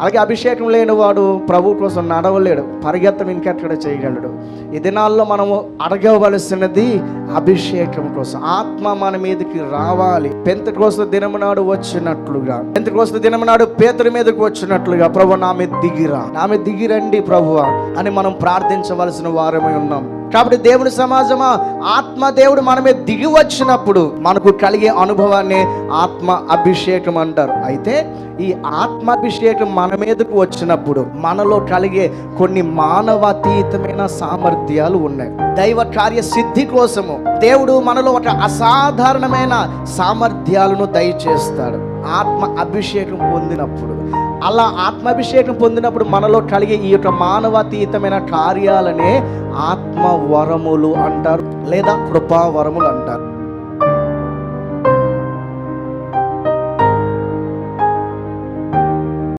అలాగే అభిషేకం లేనివాడు ప్రభు కోసం నడవలేడు పరిగెత్తం ఇంకెక్కడ చేయగలడు? ఈ దినాల్లో మనము అడగవలసినది అభిషేకం కోసం. ఆత్మ మన మీదకి రావాలి. పెంత కోసం దినము నాడు వచ్చినట్లుగా. పెంత కోసం దినము నాడు పేతుడి మీదకి వచ్చినట్లుగా ప్రభు నా మీద దిగిరా. నా మీద దిగిరండి ప్రభువ అని మనం ప్రార్థించవలసిన వారమై ఉన్నాం. కాబట్టి దేవుని సమాజమా ఆత్మ దేవుడు మన మీద దిగి వచ్చినప్పుడు మనకు కలిగే అనుభవాన్ని ఆత్మ అభిషేకం అంటారు. అయితే ఈ ఆత్మాభిషేకం మన మీదకు వచ్చినప్పుడు మనలో కలిగే కొన్ని మానవాతీతమైన సామర్థ్యాలు ఉన్నాయి. దైవ కార్య సిద్ధి కోసము దేవుడు మనలో ఒక అసాధారణమైన సామర్థ్యాలను దయచేస్తాడు. ఆత్మ అభిషేకం పొందినప్పుడు. అలా ఆత్మాభిషేకం పొందినప్పుడు మనలో కలిగే ఈ యొక్క మానవాతీతమైన కార్యాలనే ఆత్మ వరములు అంటారు లేదా కృపా వరములు అంటారు.